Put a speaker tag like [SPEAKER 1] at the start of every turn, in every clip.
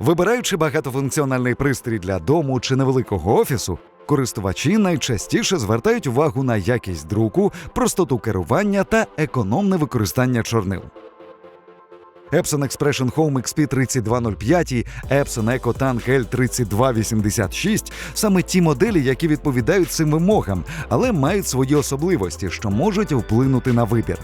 [SPEAKER 1] Вибираючи багатофункціональний пристрій для дому чи невеликого офісу, користувачі найчастіше звертають увагу на якість друку, простоту керування та економне використання чорнил. Epson Expression Home XP 3205 і Epson EcoTank L3286 – саме ті моделі, які відповідають цим вимогам, але мають свої особливості, що можуть вплинути на вибір.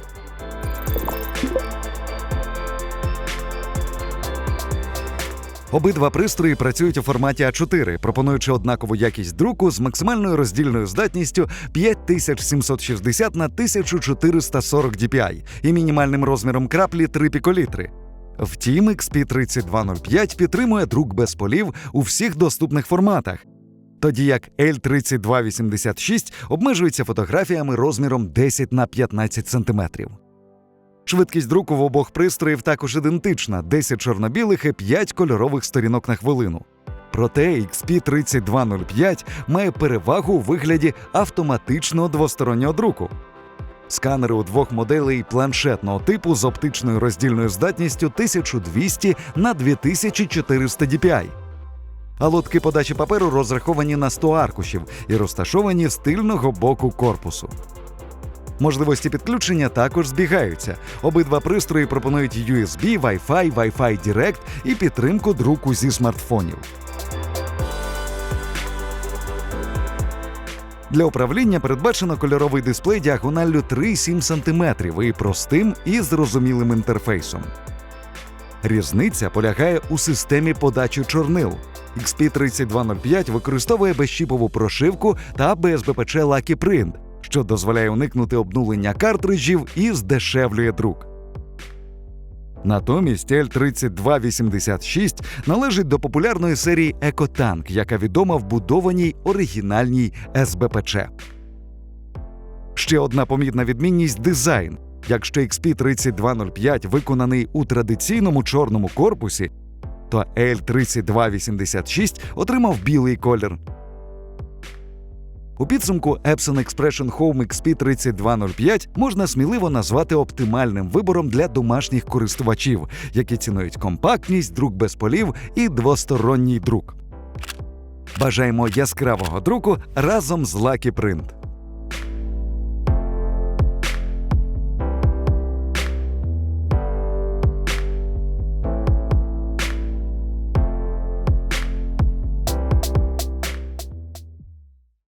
[SPEAKER 1] Обидва пристрої працюють у форматі А4, пропонуючи однакову якість друку з максимальною роздільною здатністю 5760 на 1440 dpi і мінімальним розміром краплі 3 піколітри. Втім, XP3205 підтримує друк без полів у всіх доступних форматах, тоді як L3286 обмежується фотографіями розміром 10 на 15 см. Швидкість друку в обох пристроїв також ідентична: 10 чорно-білих і 5 кольорових сторінок на хвилину. Проте XP3205 має перевагу у вигляді автоматичного двостороннього друку. Сканери у двох моделей планшетного типу з оптичною роздільною здатністю 1200 на 2400 dpi. А лотки подачі паперу розраховані на 100 аркушів і розташовані з тильного боку корпусу. Можливості підключення також збігаються. Обидва пристрої пропонують USB, Wi-Fi, Wi-Fi Direct і підтримку друку зі смартфонів. Для управління передбачено кольоровий дисплей діагоналлю 3,7 см і простим і зрозумілим інтерфейсом. Різниця полягає у системі подачі чорнил. XP3205 використовує безчіпову прошивку та BSBPC Lucky Print, що дозволяє уникнути обнулення картриджів і здешевлює друк. Натомість L3286 належить до популярної серії EcoTank, яка відома в будованій оригінальній СБПЧ. Ще одна помітна відмінність дизайн. Якщо XP3205 виконаний у традиційному чорному корпусі, то L3286 отримав білий колір. У підсумку Epson Expression Home XP3205 можна сміливо назвати оптимальним вибором для домашніх користувачів, які цінують компактність, друк без полів і двосторонній друк. Бажаємо яскравого друку разом з Lucky Print.